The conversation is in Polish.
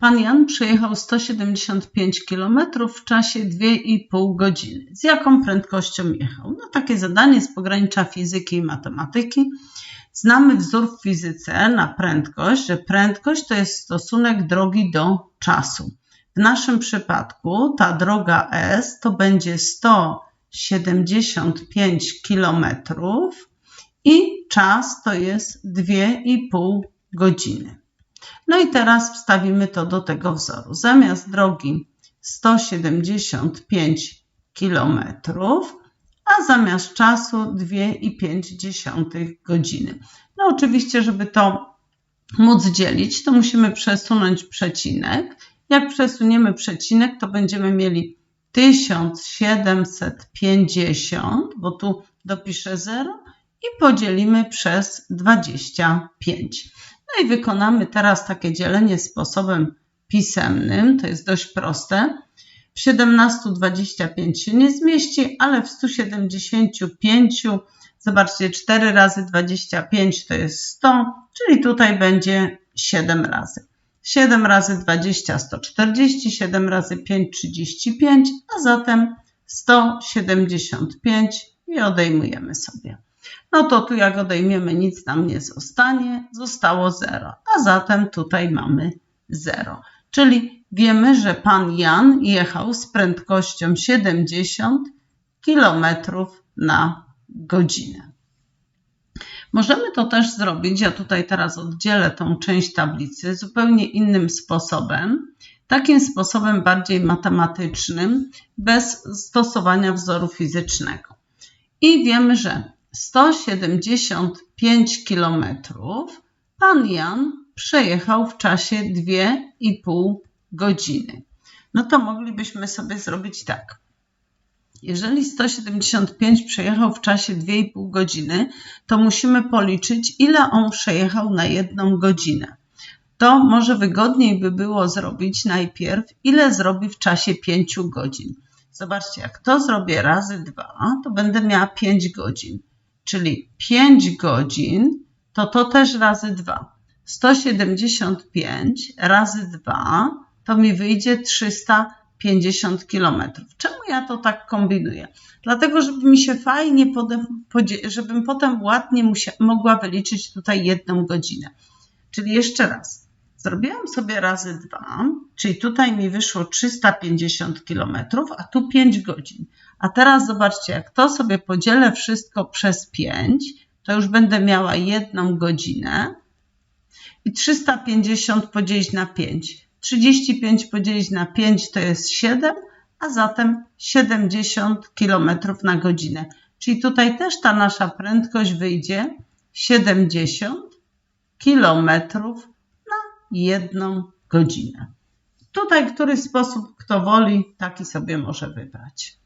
Pan Jan przejechał 175 km w czasie 2,5 godziny. Z jaką prędkością jechał? No takie zadanie z pogranicza fizyki i matematyki. Znamy wzór w fizyce na prędkość, że prędkość to jest stosunek drogi do czasu. W naszym przypadku ta droga S to będzie 175 km i czas to jest 2,5 godziny. No i teraz wstawimy to do tego wzoru. Zamiast drogi 175 km, a zamiast czasu 2,5 godziny. No oczywiście, żeby to móc dzielić, to musimy przesunąć przecinek. Jak przesuniemy przecinek, to będziemy mieli 1750, bo tu dopiszę 0 i podzielimy przez 25. No i wykonamy teraz takie dzielenie sposobem pisemnym. To jest dość proste. W 17 25 się nie zmieści, ale w 175, zobaczcie, 4 razy 25 to jest 100, czyli tutaj będzie 7 razy. 7 razy 20 140, 7 razy 5 35, a zatem 175 i odejmujemy sobie no to tu jak odejmiemy nic nam nie zostanie, zostało 0, a zatem tutaj mamy 0. Czyli wiemy, że pan Jan jechał z prędkością 70 km na godzinę. Możemy to też zrobić, ja tutaj teraz oddzielę tą część tablicy zupełnie innym sposobem, takim sposobem bardziej matematycznym, bez stosowania wzoru fizycznego. I wiemy, że 175 km pan Jan przejechał w czasie 2,5 godziny. No to moglibyśmy sobie zrobić tak. Jeżeli 175 przejechał w czasie 2,5 godziny, to musimy policzyć, ile on przejechał na jedną godzinę. To może wygodniej by było zrobić najpierw, ile zrobi w czasie 5 godzin. Zobaczcie, jak to zrobię razy 2, to będę miała 5 godzin czyli 5 godzin, to to też razy 2. 175 razy 2 to mi wyjdzie 350 km. Czemu ja to tak kombinuję? Dlatego, żeby mi się fajnie, żebym potem ładnie mogła wyliczyć tutaj jedną godzinę. Czyli jeszcze raz. Zrobiłam sobie razy 2, czyli tutaj mi wyszło 350 km, a tu 5 godzin. A teraz zobaczcie, jak to sobie podzielę wszystko przez 5, to już będę miała jedną godzinę i 350 podzielić na 5. 35 podzielić na 5 to jest 7, a zatem 70 km na godzinę. Czyli tutaj też ta nasza prędkość wyjdzie 70 km jedną godzinę. Tutaj który sposób kto woli, taki sobie może wybrać.